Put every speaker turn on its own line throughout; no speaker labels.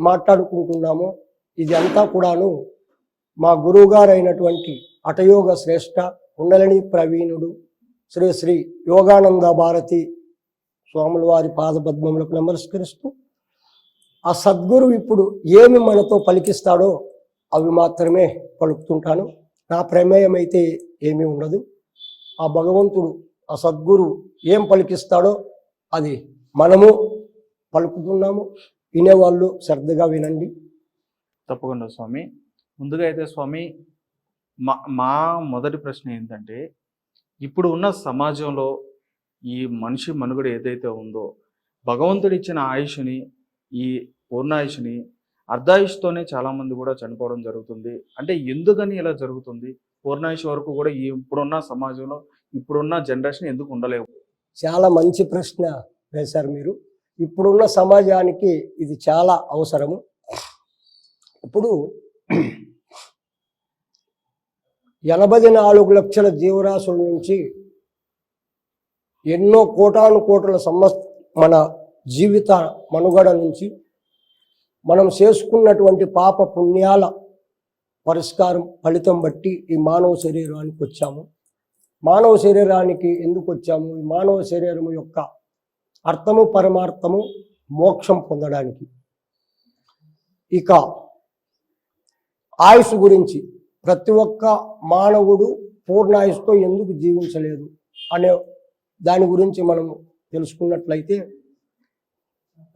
మాట్లాడుకుంటున్నామో ఇది అంతా కూడాను మా గురువుగారైనటువంటి అటయోగ శ్రేష్ఠ కుండలిని ప్రవీణుడు శ్రీ శ్రీ యోగానంద భారతి స్వాముల వారి పాదపద్మములకు నమస్కరిస్తూ ఆ సద్గురు ఇప్పుడు ఏమి మనతో పలికిస్తాడో అవి మాత్రమే పలుకుతుంటాను. నా ప్రమేయం అయితే ఏమీ ఉండదు. ఆ భగవంతుడు ఆ సద్గురు ఏం పలికిస్తాడో అది మనము పలుకుతున్నాము. వినేవాళ్ళు శ్రద్ధగా వినండి.
తప్పకుండా స్వామి. ముందుగా అయితే స్వామి మా మా మొదటి ప్రశ్న ఏంటంటే ఇప్పుడు ఉన్న సమాజంలో ఈ మనిషి మనుగడ ఏదైతే ఉందో భగవంతుడు ఇచ్చిన ఆయుష్ని ఈ పూర్ణాయుష్ని అర్ధాయుష్తోనే చాలామంది కూడా చనిపోవడం జరుగుతుంది. అంటే ఎందుకని ఇలా జరుగుతుంది? పూర్ణాయుష్ వరకు కూడా ఈ ఇప్పుడున్న సమాజంలో ఇప్పుడున్న జనరేషన్ ఎందుకు ఉండలేవు?
చాలా మంచి ప్రశ్న వేశారు మీరు. ఇప్పుడున్న సమాజానికి ఇది చాలా అవసరము. ఇప్పుడు ఎనభై నాలుగు లక్షల జీవరాశుల నుంచి ఎన్నో కోటాను కోట్ల సంవత్స మన జీవిత మనుగడ నుంచి మనం చేసుకున్నటువంటి పాప పుణ్యాల పరిష్కారం ఫలితం బట్టి ఈ మానవ శరీరానికి వచ్చాము. మానవ శరీరానికి ఎందుకు వచ్చాము? ఈ మానవ శరీరం యొక్క అర్థము పరమార్థము మోక్షం పొందడానికి. ఇక ఆయుష్ గురించి ప్రతి ఒక్క మానవుడు పూర్ణాయుష్తో ఎందుకు జీవించలేదు అనే దాని గురించి మనం తెలుసుకున్నట్లయితే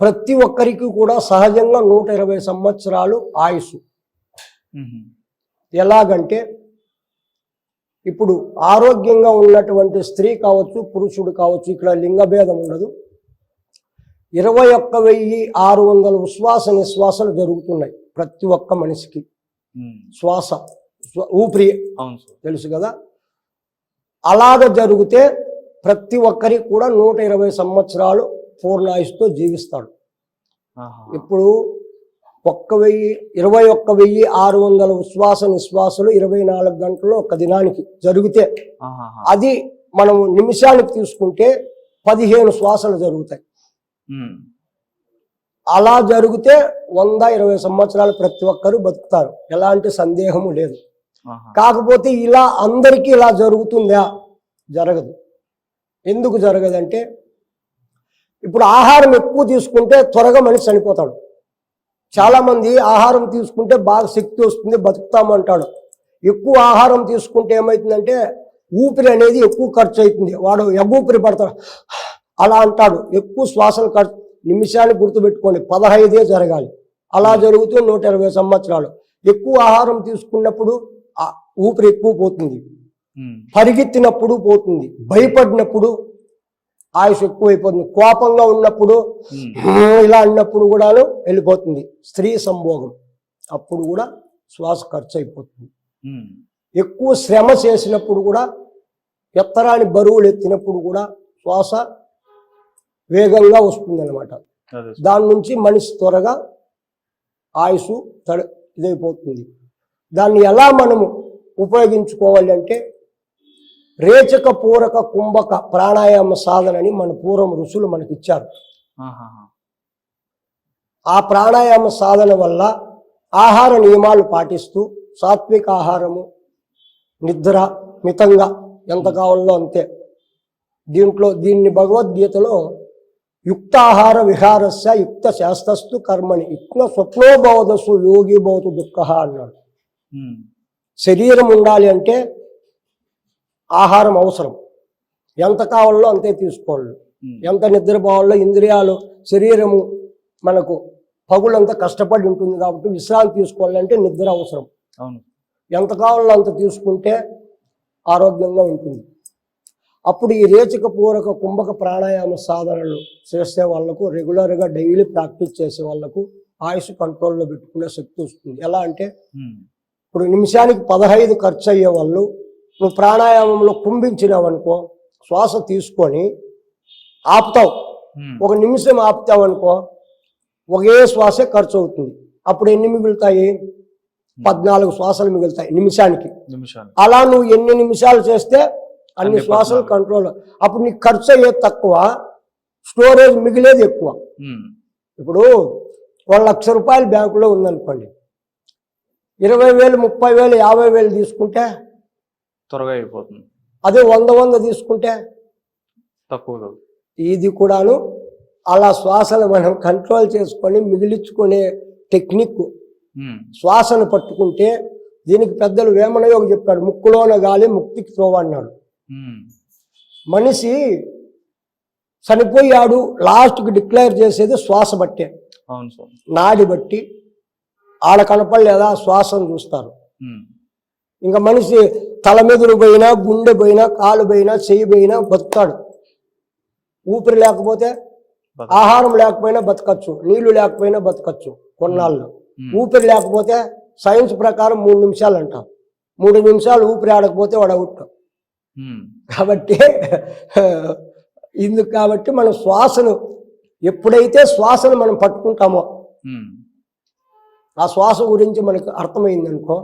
ప్రతి ఒక్కరికి కూడా సహజంగా నూట ఇరవై సంవత్సరాలు ఆయుష్
మ్మ్.
ఎలాగంటే ఇప్పుడు ఆరోగ్యంగా ఉన్నటువంటి స్త్రీ కావచ్చు పురుషుడు కావచ్చు ఇక్కడ లింగభేదం ఉండదు. ఇరవై ఒక్క వెయ్యి ఆరు వందల ఉశ్వాస నిశ్వాసాలు జరుగుతున్నాయి ప్రతి ఒక్క మనిషికి. శ్వాస ఊపిరి తెలుసు కదా అలాగ జరిగితే ప్రతి ఒక్కరికి కూడా నూట ఇరవై సంవత్సరాలు పూర్ణాయుష్తో జీవిస్తాడు. ఇప్పుడు ఒక్క వెయ్యి ఇరవై ఒక్క వెయ్యి ఆరు వందల ఉశ్వాస నిశ్వాసాలు ఇరవై నాలుగు గంటలు ఒక దినానికి జరిగితే. అది మనం నిమిషానికి తీసుకుంటే పదిహేను శ్వాసలు జరుగుతాయి. అలా జరిగితే వంద ఇరవై సంవత్సరాలు ప్రతి ఒక్కరు బతుకుతారు. ఎలాంటి సందేహము లేదు. కాకపోతే ఇలా అందరికీ ఇలా జరుగుతుందా? జరగదు. ఎందుకు జరగదంటే ఇప్పుడు ఆహారం ఎక్కువ తీసుకుంటే త్వరగా మనిషి చనిపోతాడు. చాలా మంది ఆహారం తీసుకుంటే బాగా శక్తి వస్తుంది బతుకుతాము అంటాడు. ఎక్కువ ఆహారం తీసుకుంటే ఏమవుతుందంటే ఊపిరి అనేది ఎక్కువ ఖర్చు అవుతుంది. వాడు ఎగూపిరి పడతాడు. అలా అంటాడు. ఎక్కువ శ్వాసలు ఖర్చు నిమిషానికి గుర్తుపెట్టుకోండి. పదహైదే జరగాలి. అలా జరుగుతూ నూట ఇరవై సంవత్సరాలు. ఎక్కువ ఆహారం తీసుకున్నప్పుడు ఊపిరి ఎక్కువ పోతుంది. పరిగెత్తినప్పుడు పోతుంది. భయపడినప్పుడు ఆయుష్ ఎక్కువైపోతుంది. కోపంగా ఉన్నప్పుడు ఇలా అన్నప్పుడు కూడాను వెళ్ళిపోతుంది. స్త్రీ సంభోగం. అప్పుడు కూడా శ్వాస ఖర్చు అయిపోతుంది. ఎక్కువ శ్రమ చేసినప్పుడు కూడా ఎత్తరాని బరువులు ఎత్తినప్పుడు కూడా శ్వాస వేగంగా వస్తుంది అనమాట. దాని నుంచి మనిషి త్వరగా ఆయుష్ తడ ఇదైపోతుంది దాన్ని ఎలా మనము ఉపయోగించుకోవాలి అంటే రేచక పూరక కుంభక ప్రాణాయామ సాధనని మన పూర్వం ఋషులు మనకి ఇచ్చారు. ఆ ప్రాణాయామ సాధన వల్ల ఆహార నియమాలు పాటిస్తూ సాత్విక ఆహారము నిద్ర మితంగా ఎంత కావాలో అంతే దీంట్లో దీన్ని భగవద్గీతలో యుక్తాహార విహారస్య యుక్త శాస్త్రస్తు కర్మని యుక్త స్వప్నోబోధసు యోగి భవతు దుఃఖ అన్నాడు. శరీరం ఉండాలి అంటే ఆహారం అవసరం. ఎంత కావాలో అంతే తీసుకోవాలి. ఎంత నిద్రపోవాలో ఇంద్రియాలు శరీరము మనకు పగులంతా కష్టపడి ఉంటుంది కాబట్టి విశ్రాంతి తీసుకోవాలంటే నిద్ర అవసరం.
అవును.
ఎంత కావాలో అంత తీసుకుంటే ఆరోగ్యంగా ఉంటుంది. అప్పుడు ఈ రేచక పూరక కుంభక ప్రాణాయామ సాధనలు చేసే వాళ్ళకు రెగ్యులర్గా డైలీ ప్రాక్టీస్ చేసే వాళ్ళకు ఆయుష్ కంట్రోల్లో పెట్టుకునే శక్తి వస్తుంది. ఎలా అంటే. ఇప్పుడు నిమిషానికి పదహైదు ఖర్చు అయ్యే వాళ్ళు నువ్వు ప్రాణాయామంలో కుంభించినావు అనుకో శ్వాస తీసుకొని ఆపుతావు. ఒక నిమిషం ఆపుతావు అనుకో ఒకే శ్వాసే ఖర్చు అవుతుంది. అప్పుడు ఎన్ని మిగులుతాయి? పద్నాలుగు శ్వాసలు మిగులుతాయి నిమిషానికి. అలా నువ్వు ఎన్ని నిమిషాలు చేస్తే అన్ని శ్వాసలు. కంట్రోల్ అప్పుడు నీకు ఖర్చు అయ్యేది తక్కువ స్టోరేజ్ మిగిలేది ఎక్కువ. ఇప్పుడు ఒక లక్ష రూపాయలు బ్యాంకులో ఉందనుకోండి. ఇరవై వేలు ముప్పై వేలు యాభై వేలు తీసుకుంటే
త్వరగా అయిపోతుంది.
అదే వంద వంద తీసుకుంటే
తక్కువగా
ఇది కూడాను అలా శ్వాసను మనం కంట్రోల్ చేసుకొని మిగిలించుకునే టెక్నిక్ శ్వాసను పట్టుకుంటే దీనికి పెద్దలు వేమనయోగి చెప్పాడు ముక్కులోన గాలి ముక్తికి త్రోవ అన్నాడు. మనిషి చనిపోయాడు లాస్ట్కి డిక్లేర్ చేసేది శ్వాస బట్టే. నాడి బట్టి ఆడ కనపడలేదా శ్వాసను చూస్తారు.
ఉమ్,
ఇంకా మనిషి తల మెదురు పోయినా గుండె పోయినా కాలు పోయినా చెయ్యి పోయినా బతుకుతాడు. ఊపిరి లేకపోతే ఆహారం లేకపోయినా బతకచ్చు నీళ్ళు లేకపోయినా బతకచ్చు కొన్నాళ్ళు.
ఉమ్,
ఊపిరి లేకపోతే సైన్స్ ప్రకారం మూడు నిమిషాలు అంటాం మూడు నిమిషాలు ఊపిరి ఆడకపోతే వాడు అవుట్. కాబట్టి ఇందుకు కాబట్టి మనం శ్వాసను ఎప్పుడైతే శ్వాసను మనం పట్టుకుంటామో
ఉమ్,
ఆ శ్వాస గురించి మనకు అర్థమైందనుకో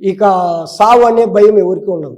ఇక సావు అనే భయం ఎవరికి ఉండదు.